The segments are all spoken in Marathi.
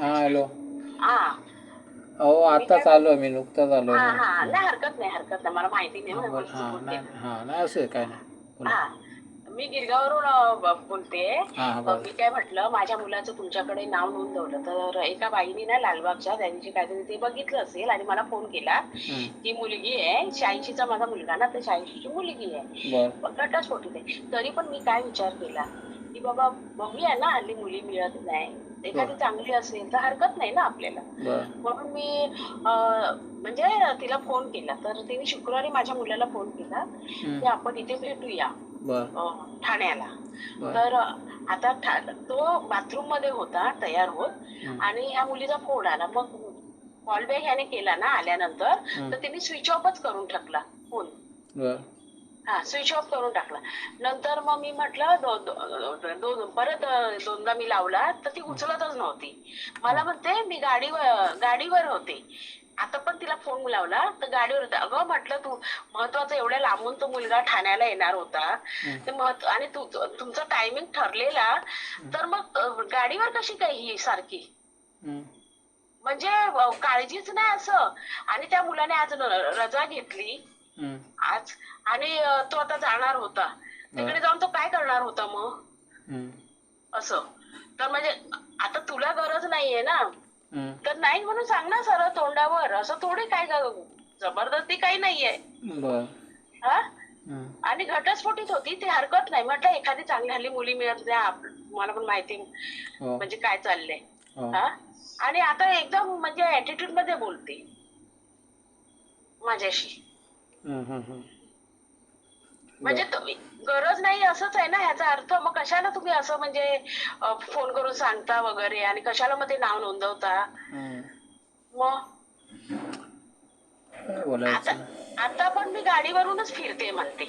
हा हॅलो. हा. अहो आताच आलो मी नुकताच आलो हा हा. नाही हरकत नाही हरकत नाही. मला माहिती नाही म्हणून हा बोलते. नाही हा नाही असं काय नाही. बोला. हा. मी अ, ब- बोलते. हा, हा, अ, बोला. मी काय म्हटलं माझ्या मुलाचं तुमच्याकडे नाव नोंदवलं. तर एका बाईने ना लालबागच्या त्यांची काहीतरी ते बघितलं असेल आणि मला फोन केला हम्म, ती मुलगी आहे शहाऐंशीचा माझा मुलगा ना तर शहाऐंशीची मुलगी आहे. बर. घटस्फोटीत आहे तरी पण मी काय विचार केला की बाबा बघूया ना हल्ली मुली मिळत नाही. एखादी. चांगली असेल तर हरकत नाही ना आपल्याला. म्हणून मी म्हणजे तिला फोन केला. तर तिने शुक्रवारी माझ्या मुलाला फोन केला. की आपण इथे भेटूया. ठाण्याला. तर आता तो बाथरूममध्ये होता तयार होत. आणि ह्या मुलीचा फोन आला. मग कॉल बॅक ह्याने केला ना आल्यानंतर. तर तिने स्विच ऑफच करून टाकला फोन हा स्विच ऑफ करून टाकला. नंतर मग मी म्हटलं दो, दो, दो, परत दोनदा मी लावला तर ती उचलतच नव्हती. मला म्हणते मी गाडीवर गाडीवर होते. आता पण तिला फोन लावला तर गाडीवर होता. अगं म्हटलं तू महत्वाचं एवढ्या लांबून तो मुलगा ठाण्याला येणार होता. ते महत्त्व आणि तू तुमचा टायमिंग ठरलेला तर मग गाडीवर कशी काय ही सारखी? म्हणजे काळजीच नाही असं. आणि त्या मुलाने आज रजा घेतली. आज. आणि तो आता जाणार होता. तिकडे जाऊन तो काय करणार होता मग? असं. तर म्हणजे आता तुला गरज नाहीये ना? तर नाही म्हणून सांग ना सरळ तोंडावर. असं थोडी काय जबरदस्ती काही नाहीये. हा? आणि घटस्फोटीत होती ती हरकत नाही. म्हटलं एखादी चांगली हल्ली मुली मिळत नाही आप- मला पण माहिती हो. म्हणजे काय चाललंय. हो. हा? आणि आता एकदम म्हणजे ऍटिट्यूडमध्ये बोलते. माझ्याशी. म्हणजे तुम्ही गरज नाही असंच आहे ना ह्याचा अर्थ? मग कशाला तुम्ही असं म्हणजे फोन करून सांगता वगैरे आणि कशाला मग ते नाव नोंदवता. मग? आता पण मी गाडीवरूनच फिरते म्हणते.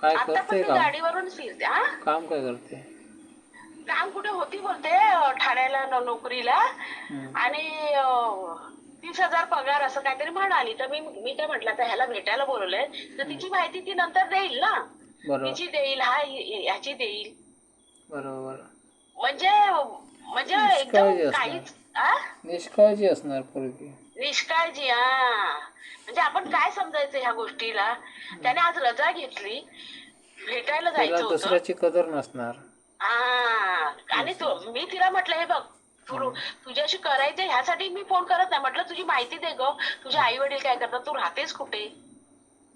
काय आता पण मी गाडीवरूनच फिरते हा? काम काय करते? काम कुठे होती बोलते ठाण्याला नोकरीला. आणि तीस हजार पगार असं काहीतरी म्हणाली. तर मी मी काय म्हटलं आता ह्याला भेटायला बोलवलंय. तर तिची माहिती ती नंतर देईल ना? तिची देईल हा ह्याची देईल. बरोबर. म्हणजे म्हणजे निष्काळजी एकदम असणार. काहीच? निष्काळजी असणार पोरगी. निष्काळजी हा. म्हणजे आपण काय समजायचं ह्या गोष्टीला? त्याने आज रजा घेतली. भेटायला जायचं दुसऱ्याची कदर नसणार. हा. आणि मी तिला म्हटलं हे बघ तू तुझ्याशी करायचं ह्यासाठी मी फोन करत नाही. म्हटलं तुझी माहिती दे ग. तुझे आई वडील काय करतात? तू राहतेस कुठे?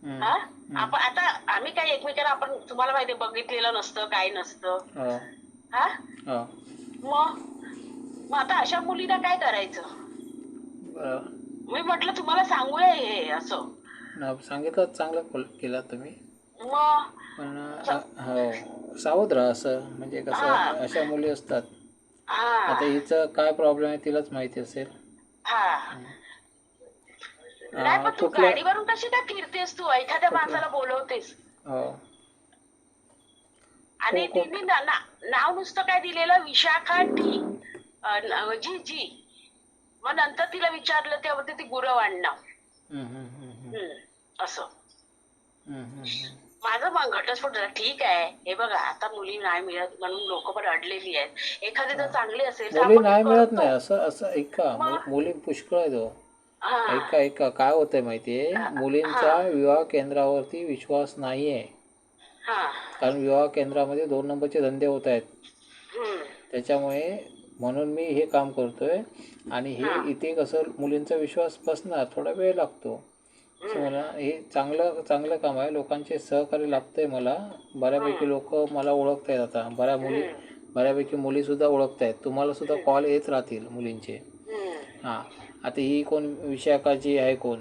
हा. आपण आता आम्ही काय एकमेकांना आपण तुम्हाला माहिती बघितलेलं नसतं काय नसतं. हो. हा? हो. मग? मग आता अशा मुलीला काय करायचं? मी म्हटलं तुम्हाला सांगूया हे असं. सांगितलं चांगलं केलं तुम्ही. मग? पण हो. सावध राहा असं. म्हणजे कसं. अशा मुली असतात. हा. आता हिचं काय प्रॉब्लेम आहे तिलाच माहिती असेल. हा. नाही पण तू गाडीवरून कशी काय फिरतेस तू? एखाद्या कुठलं? माणसाला बोलवतेस. हो. आणि तिने ना- ना- नाव नुसतं काय दिलेलं? विशाखा टी. अं, न- जी जी. मग नंतर तिला विचारलं तेव्हा ती गुरव नाव हम्म, हम्म, हम्म, हम्म, हम्म, असं. हम्म, हम्म, हम्म. माझं मग घटस्फोट झाला. ठीक आहे. हे बघा आता मुली नाही मिळत म्हणून लोक पण अडलेली आहेत. एखादी जर चांगली असेल तर मुली आपण नाही मिळत करतो. नाही. असं असं ऐका. मु- मुली पुष्कळ आहेत हो. हा, ऐका ऐका. काय होतंय माहितीये? मुलींचा विवाह केंद्रावरती विश्वास नाही आहे हा, कारण विवाह केंद्रामध्ये दोन नंबरचे धंदे होत आहेत. हम्म, त्याच्यामुळे म्हणून मी हे काम करतोय. आणि हे. इथे कसं मुलींचा विश्वास बसणार थोडा वेळ लागतो. मला हे चांगलं चांगलं काम आहे. लोकांचे सहकार्य लाभतंय मला. बऱ्यापैकी लोक मला ओळखत आहेत आता. बऱ्या मुली बऱ्यापैकी मुलीसुद्धा ओळखत आहेत तुम्हाला सुद्धा कॉल येत राहतील मुलींचे. हां. आता ही कोण विशाखाची आहे कोण?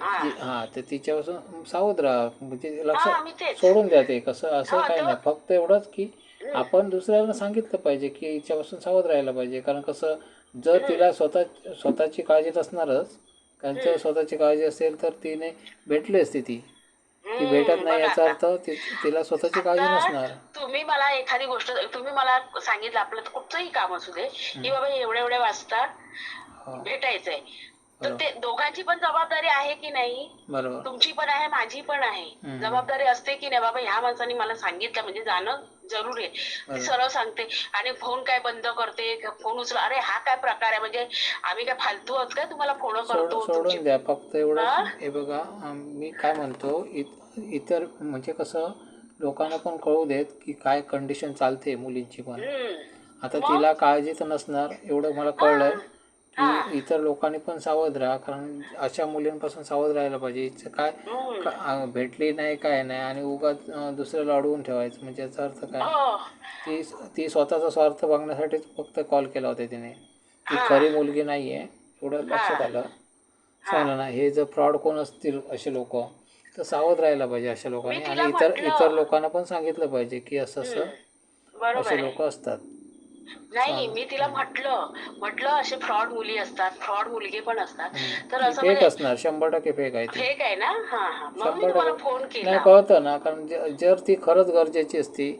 हां. तर तिच्यापासून सावध राहा. म्हणजे हा, लक्ष मी तेच. सोडून द्या ते. कसं असं काही नाही. फक्त एवढंच की आपण दुसऱ्यांना सांगितलं पाहिजे की हिच्यापासून सावध राहायला पाहिजे. कारण कसं जर तिला स्वतः स्वतःची काळजी नसणारच जर स्वतःची काळजी असेल तर तिने भेटली असती ती. ती भेटत नाही याचा अर्थ तिला स्वतःची काळजी नसणार. तुम्ही मला एखादी गोष्ट तुम्ही मला सांगितलं आपलं कुठचंही काम असू दे की बाबा एवढ्या एवढ्या वाजता हो. भेटायचंय. तर ते दोघांची पण जबाबदारी आहे की नाही? बरोबर. तुमची पण आहे माझी पण आहे. जबाबदारी असते की नाही बाबा? ह्या माणसाने मला सांगितलं म्हणजे जाणं जरूर आहे. ती. सरळ सांगते. आणि फोन काय बंद करते फोन उचला अरे हा काय प्रकार आहे? म्हणजे आम्ही काय फालतू आहोत काय तुम्हाला फोन सोड करतो तुमची. सोडून द्या. फक्त एवढं हा? बघा मी काय म्हणतो इत इतर म्हणजे कसं लोकांना पण कळू देत की काय कंडिशन चालते मुलींची पण. हम्म. आता तिला काळजी तर नसणार एवढं मला कळलंय की इतर लोकांनी पण सावध राहा कारण अशा मुलींपासून सावध राहायला पाहिजे. हिचं काय. का- भेटली नाही काय नाही आणि उगाच अं, दुसऱ्याला अडवून ठेवायचं. म्हणजे याचा अर्थ काय? हो. ती ती स्वतःचा स्वार्थ बघण्यासाठीच फक्त कॉल केला होता तिने. ती खरी मुलगी नाही आहे एवढं लक्षात आलं. समजलं ना हे जर फ्रॉड कोण असतील असे लोक तर सावध राहायला पाहिजे अशा लोकांनी. आणि इतर. इतर लोकांना पण सांगितलं पाहिजे की असं असं बरोबर असे आहे. लोक असतात. नाही मी तिला म्हटलं म्हटलं असे फ्रॉड मुली असतात फ्रॉड मुलगे पण असतात. तर असं फेक असणार शंभर टक्के फेक आहे फेक आहे ना? हा हा. मग मी तुम्हाला फोन नाही केला कळतं ना कारण जर ती खरंच गरजेची असती.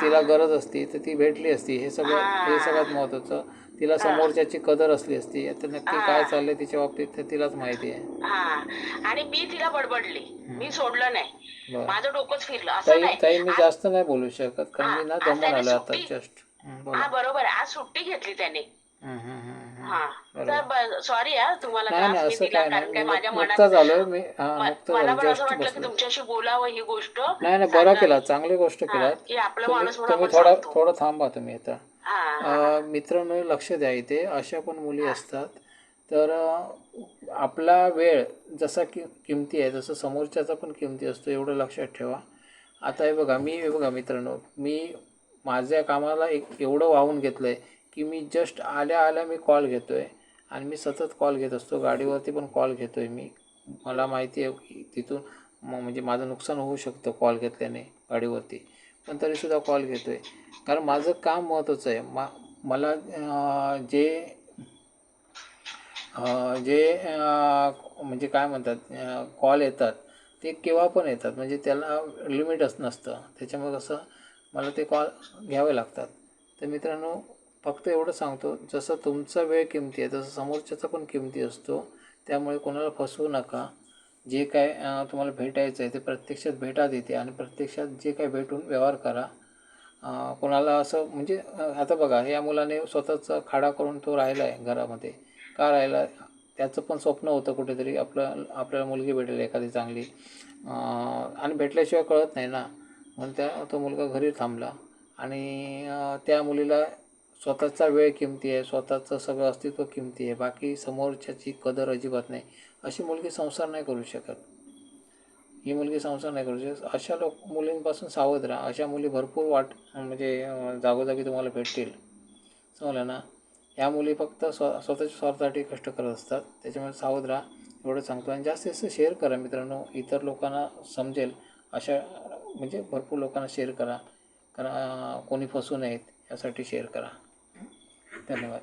तिला गरज असती तर ती भेटली असती. हे सगळं हे. सगळ्यात महत्वाचं. तिला समोरच्याची कदर असली असती आता नक्की काय चाललंय तिच्या बाबतीत ते तिलाच माहिती आहे. आणि मी तिला बडबडली. मी सोडलं नाही. माझं डोकंच फिरलं. असं ताई मी जास्त नाही बोलू शकत कारण मी ना दमून त्याने आलो आता जस्ट हा बरोबर. आज सुट्टी घेतली त्याने. हा. सॉरी हा तुम्हाला त्रास मी दिला काय कारण काय माझ्या मनात आलोय मी. मला पण असं वाटलं की तुमच्याशी बोलावं ही गोष्ट. नाही नाही बरं केला चांगली गोष्ट केलात. की आपला माणूस म्हणून थोडा. थोडं थांबा तुम्ही आता मित्रांनो लक्ष द्या इथे. अशा पण मुली असतात. तर आपला वेळ जसा कि किमती आहे तसं समोरच्याचा पण किमती असतो एवढं लक्षात ठेवा. आता हे बघा मी बघा मित्रांनो. मी माझ्या कामाला एक एवढं वाहून घेतलं आहे की मी जस्ट आल्या आल्या मी कॉल घेतो आहे आणि मी सतत कॉल घेत असतो. गाडीवरती पण कॉल घेतो आहे मी. मला माहिती आहे की तिथून म- म्हणजे माझं नुकसान होऊ शकतं कॉल घेतल्याने गाडीवरती. पण तरीसुद्धा कॉल घेतो आहे कारण माझं काम महत्त्वाचं आहे. मा मला जे जे म्हणजे काय म्हणतात कॉल येतात ते केव्हा पण येतात. म्हणजे त्याला लिमिटच नसतं. त्याच्यामुळे कसं मला ते कॉल घ्यावे लागतात. तर मित्रांनो फक्त एवढं सांगतो जसं तुमचा वेळ किमती आहे तसं समोरच्याचा पण किमती असतो त्यामुळे कोणाला फसवू नका. जे काय तुम्हाला भेटायचं आहे ते प्रत्यक्षात भेटा देते आणि प्रत्यक्षात जे काय भेटून व्यवहार करा. कोणाला असं म्हणजे आता बघा या मुलाने स्वतःचा खाडा करून तो राहिला आहे घरामध्ये. का राहिला? त्याचं पण स्वप्न होतं कुठेतरी आपलं आपल्याला मुलगी भेटेल एखादी चांगली. आणि भेटल्याशिवाय कळत नाही ना. म्हणून त्या तो मुलगा घरी थांबला. आणि त्या मुलीला स्वतःचा वेळ किमती आहे स्वतःचं सगळं अस्तित्व किमती आहे बाकी समोरच्याची कदर अजिबात नाही. अशी मुलगी संसार नाही करू शकत. ही मुलगी संसार नाही करू शकत. अशा लोक मुलींपासून सावध राहा. अशा मुली भरपूर वाट म्हणजे जागोजागी तुम्हाला भेटतील. समजलं ना? या मुली फक्त स्व स्वतःच्या स्वार्थासाठी कष्ट करत असतात. त्याच्यामुळे सावध राहा. एवढं सांगतो आणि जास्तीत जास्त शेअर करा मित्रांनो. इतर लोकांना समजेल अशा म्हणजे भरपूर लोकांना शेअर करा. कारण कोणी फसू नयेत यासाठी शेअर करा. धन्यवाद.